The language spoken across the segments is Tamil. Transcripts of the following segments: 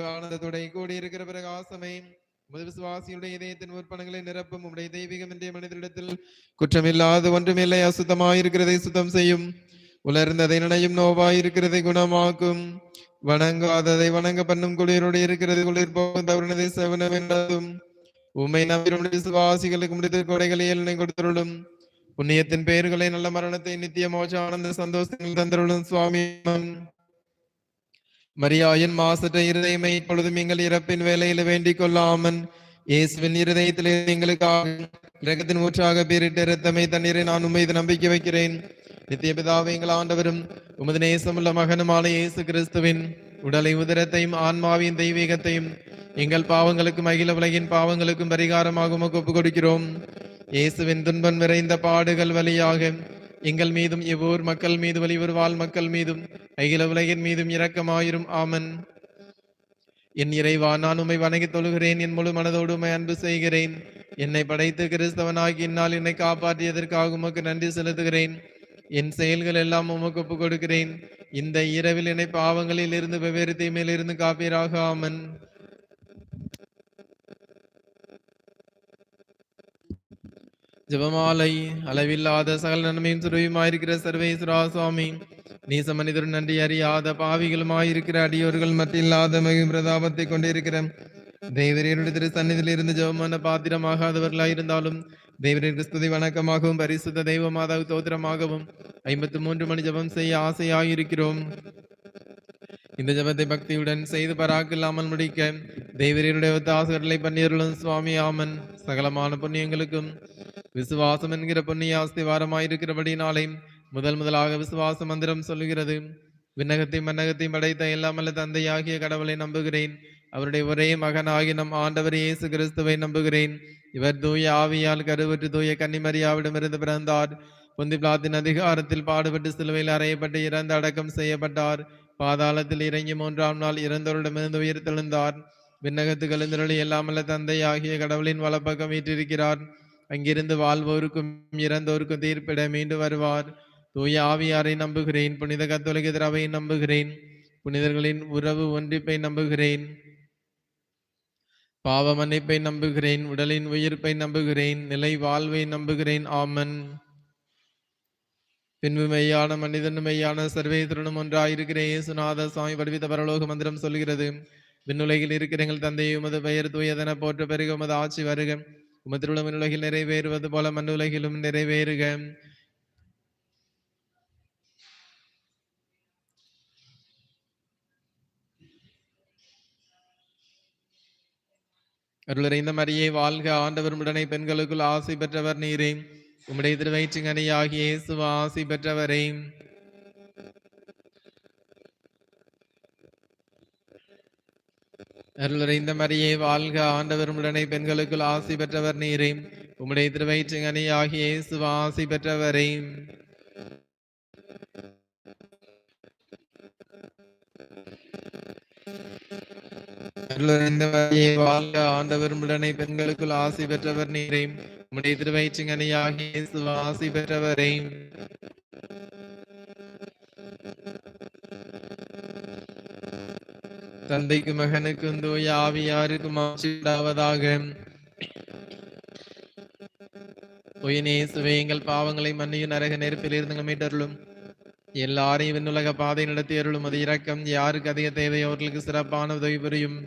ஆனந்தத்துடைய கூடியிருக்கிற பிரகாசமே உமது விசுவாசியுடைய இதயத்தின் உற்பனங்களை நிரப்பும். உடைய தெய்வீகம் என்ற மனிதரிடத்தில் குற்றமில்லாத ஒன்றுமில்லை அசுத்தமாயிருக்கிறதை சுத்தம் செய்யும். உலர்ந்ததை நினையும் நோவாயிருக்கிறதை குணமாக்கும். வணங்காததை வணங்க பண்ணும் குளிரோடு இருக்கிறது குளிர் போகும் தவறினதை செவன வேண்டதும் உண்மை நம்பினுடைய விசுவாசிகளுக்கு முடித்த கொடைகளை எல்லை கொடுத்தருளும். புண்ணியத்தின் பெயர்களை நல்ல மரணத்தை நித்திய மோட்ச ஆனந்த சந்தோஷங்கள் தந்தருளும் சுவாமி. மரியாயின் மாசற்ற இருதயமை இப்பொழுதும் எங்கள் இறப்பின் வேலையில வேண்டிக் கொள்ளாமன். இயேசுவின் இருதயத்தில் எங்களுக்காக கிரகத்தின் ஊற்றாக பேரிட்ட இரத்தமை தண்ணீரை நான் உண்மை நம்பிக்கை வைக்கிறேன். நித்திய பிதாவை எங்கள் ஆண்டவரும் உமது நேசமுள்ள மகனுமான இயேசு கிறிஸ்துவின் உடலை உதரத்தையும் ஆன்மாவின் தெய்வீகத்தையும் எங்கள் பாவங்களுக்கும் அகில உலகின் பாவங்களுக்கும் பரிகாரமாக உமக்கு ஒப்புக் கொடுக்கிறோம் இயேசுவின் துன்பம் நிறைந்த பாடுகள் வழியாக எங்கள் மீதும் இவ்வூர் மக்கள் மீது வலிவர் வாழ் மக்கள் மீதும் அகில உலகின் மீதும் இரக்கமாயிரும். ஆமன். என் இறைவா நான் உம்மை வணங்கி தொழுகிறேன். என் முழு மனதோடு உமை அன்பு செய்கிறேன். என்னை படைத்து கிறிஸ்தவனாகி இந்நாள் என்னை காப்பாற்றியதற்காக உமக்கு நன்றி செலுத்துகிறேன். என் செயல்கள் எல்லாம் உமக்கு ஒப்புக் கொடுக்கிறேன். இந்த இரவில் என்னை பாவங்களில் இருந்து வெவ்வேறு தீமையிலிருந்து காப்பீராக. ஆமன். ஜெபமாலை அளவில்லாத சகல நன்மையும் சுருவியுமாயிருக்கிற சர்வேஸ்வரா சுவாமி. நீச மனிதர் நன்றி அறியாத பாவிகளுமாயிருக்கிற அடியோர்கள் மற்றில்லாத மிகு பிரதாபத்தை கொண்டிருக்கிற தேவரீருடைய திரு சன்னிதியில் இருந்து ஜெபமான பாத்திரமாகாதவர்களாயிருந்தாலும் தேவரின் கிறிஸ்துதி வணக்கமாகவும் பரிசுத்த தெய்வ மாதாவு தோத்திரமாகவும் ஐம்பத்தி மூன்று மணி ஜெபம் செய்ய ஆசையாயிருக்கிறோம். இந்த ஜெபத்தை பக்தியுடன் செய்து பராக்கில்லாமல் முடிக்க தேவரீருடைய ஒத்தாசர்களை பன்னீர்களும் சுவாமி ஆமன். சகலமான புண்ணியங்களுக்கும் விசுவாசம் என்கிற புண்ணிய ஆஸ்தி ஆஸ்திவாரமாயிருக்கிறபடினாலே முதல் முதலாக விசுவாச மந்திரம் சொல்லுகிறது. விண்ணகத்தையும் மன்னகத்தையும் படைத்த எல்லாமல்ல தந்தையாகிய கடவுளை நம்புகிறேன். அவருடைய ஒரே மகனாகி நம் ஆண்டவர் இயேசு கிறிஸ்துவை நம்புகிறேன். இவர் தூய ஆவியால் கருவற்று தூய கன்னிமரியாவிடமிருந்து பிறந்தார். பொந்தி பிளாத்தின் அதிகாரத்தில் பாடுபட்டு சிலுவையில் அறையப்பட்டு இறந்து அடக்கம் செய்யப்பட்டார். பாதாளத்தில் இறங்கி மூன்றாம் நாள் இறந்தவரிடமிருந்து உயிர் தெழுந்தார். விண்ணகத்து கலந்தருளி எல்லாமல்ல தந்தை ஆகிய கடவுளின் வலப்பக்கம் வீற்றிருக்கிறார். அங்கிருந்து வாழ்வோருக்கும் இறந்தோருக்கும் தீர்ப்பிட மீண்டு வருவார். தூய ஆவியாரை நம்புகிறேன் புனித கத்தோலிக்க திரவையை நம்புகிறேன் புனிதர்களின் உறவு ஒன்றிப்பை நம்புகிறேன். பாவ மன்னிப்பை நம்புகிறேன் உடலின் உயிர்ப்பை நம்புகிறேன் நிலை வாழ்வை நம்புகிறேன். ஆமன். பின்பு மெய்யான மனிதனும் மெய்யான சர்வேஸ்வரனும் ஒன்றாயிருக்கிற இயேசுநாத சுவாமி படிவித்த பரலோக மந்திரம் சொல்கிறது விண்ணுலகில் இருக்கிற எங்கள் தந்தை உமது பெயர் தூயதென போற்ற பெருக உமது ஆட்சி வருக. உமதிலுள்ள விண்ணுலகில் நிறைவேறுவது போல மண்ணுலகிலும் நிறைவேறுக. அருளறைந்த மரியை வாழ்க ஆண்டவர் உடனே பெண்களுக்குள் ஆசை பெற்றவர் நீரே. உம்முடைய திருவயிற்றுங்கனியாகிய இயேசுவ ஆசை பெற்றவரே. அருளறைந்த மரியை வாழ்க ஆண்டவர் உடனே பெண்களுக்குள் ஆசை பெற்றவர் நீரே. உம்முடைய திருவயிற்றுங்கனியாகிய இயேசுவ ஆசை பெற்றவரே. ஆண்டவர் உடனே பெண்களுக்குள் ஆசி பெற்றவர் நீரை உம்முடைய திருவயிற்றுங்கனியாகி ஆசி பெற்றவரே தந்தைக்கு மகனுக்கும் தூய ஆவியாருக்கும் ஆட்சி உண்டாவதாக. உயினேசுவே எங்கள் பாவங்களை மன்னியும் நரக நெருப்பில் இருந்து மீட்டருளும். எல்லாரையும் விண்ணுலக பாதை நடத்தி அருளும் அது இரக்கம். யாருக்கு அதிக தேவை? அவர்களுக்கு சிறப்பான உதவி புரியும்.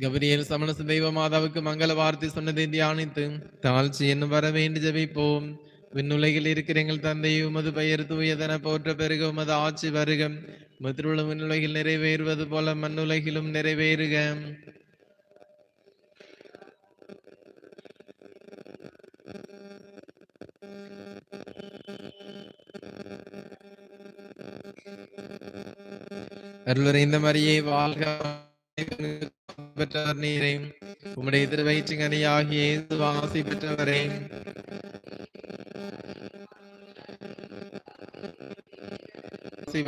கபரியல் சமணச தெய்வ மாதாவுக்கு மங்கள வார்த்தை சொன்னதை தியானித்து தாழ்ச்சி என்னும் வர வேண்டி ஜபிப்போம். விண்ணுலகில் இருக்கிற எங்கள் தந்தை உமது பெயர் தூயதன போற்ற பெருக உமது ஆட்சி வருக. மதுருள விண்ணுலகில் நிறைவேறுவது போல மண்ணுலகிலும் நிறைவேறுக. அருளுரைந்த மாதிரியே வாழ்க பெற்றவர் நீரே. உம்முடைய திருவயிற்றுங்கனியாகிய இயேசு ஆசி பெற்றவரே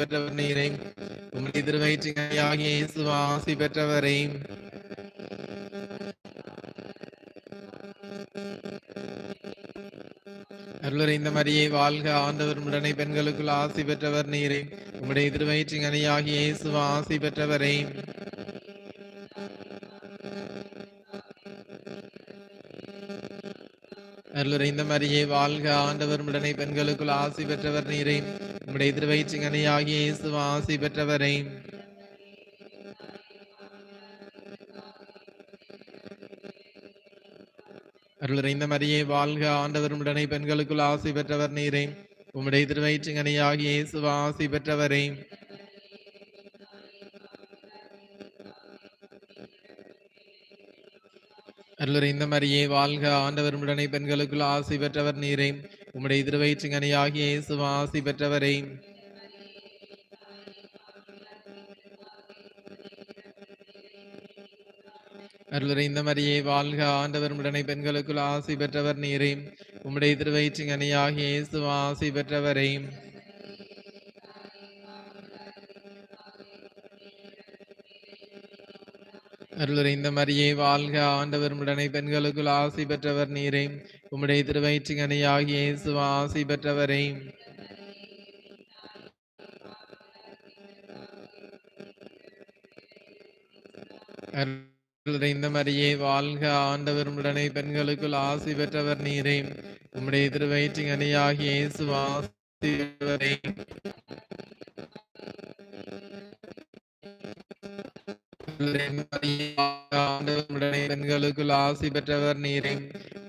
பெற்றவர் நீரே. உம்முடைய திருவயிற்றுங்கனியாகிய ஆகிய வாசி பெற்றவரே. அருளுரைந்த மரியை வாழ்க. ஆண்டவர் உடனே பெண்களுக்குள் ஆசி பெற்றவர் நீரே. உம்முடைய திருவயிற்றின் அணியாகி இயேசுவ ஆசி பெற்றவரே. அருளுரைந்த மரியை வாழ்க. ஆண்டவர் உடனே பெண்களுக்குள் ஆசி பெற்றவர் நீரே. உம்முடைய திருவயிற்றின் அணியாகி இயேசுவ ஆசி பெற்றவரே. அருளுரைந்த மரியே வாழ்க ஆண்டவர் உடனே பெண்களுக்குள் ஆசி பெற்றவர் நீரே. உம்முடைய திருவயிற்றின் இயேசுவா இயேசுவ பெற்றவரே. அருளுரைந்த மரியே வாழ்க ஆண்டவர் உடனே பெண்களுக்குள் ஆசி பெற்றவர் நீரே. உம்முடைய திருவயிற்றின் இயேசுவா இயேசுவ பெற்றவரே. அருளுரைந்த மாதிரியே வாழ்க ஆண்டவர் உடனே பெண்களுக்குள் ஆசை பெற்றவர் நீரே. உம்முடைய திருவயிற்றின் அணியாகிய இயேசுவ ஆசை பெற்றவரே. அருளுரைந்த மரியே வாழ்க ஆண்டவர் உடனே பெண்களுக்குள் ஆசை பெற்றவர் நீரே. உம்முடைய திருவயிற்றின் அணியாகிய இயேசுவ ஆசி பெற்றவரே. இந்த மரியே வாழ்க. ஆண்டவர் உடனே பெண்களுக்குள் ஆசி பெற்றவர் நீரே. உம்முடைய திருவயிற்று அணியாகிய இயேசுவ ஆசி ஆண்டவர் உடனே பெண்களுக்குள் ஆசி பெற்றவர் நீரே.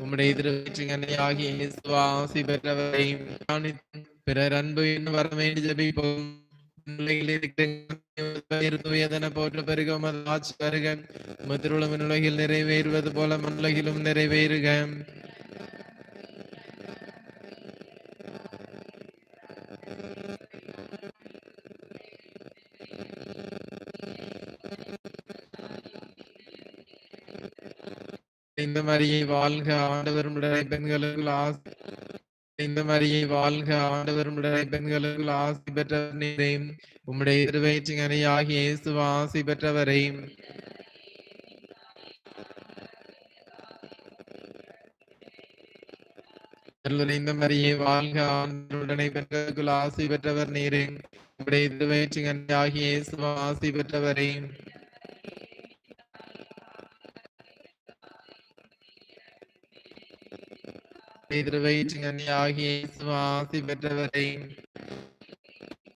உம்முடைய திருவயிற்றின் அணியாகிய இயேசுவ ஆசி பெற்றவரையும் பிறர் அன்பு என்னும் வரவேண்டி ஜெபிப்போம். இருக்கிற தூயதன போற்ற பெருக ஆட்சி வருக முதிருளம் உலகில் நிறைவேறுவது போல மண்ணுலகிலும் நிறைவேறுக இந்த மாதிரியை வாழ்க ஆண்டவர் பெண்களுக்கு ஆசை இந்த மரியை வாழ்க. ஆண்டவர் உடனே பெண்களுக்குள் ஆசி பெற்றவர் நீரே உம்முடைய திருவயிற்றுங்கனை ஆகிய இயேசுவ ஆசி பெற்றவரே இந்த மரியே வாழ்க. ஆண்டவருடனை பெண்களுக்குள் ஆசி பெற்றவர் நீரே உம்முடைய திருவயிற்றுங்கனை ஆகிய இயேசுவ ஆசி பெற்றவரே திருவை சிங்கனியாகிய சுவாசி பெற்றவரை.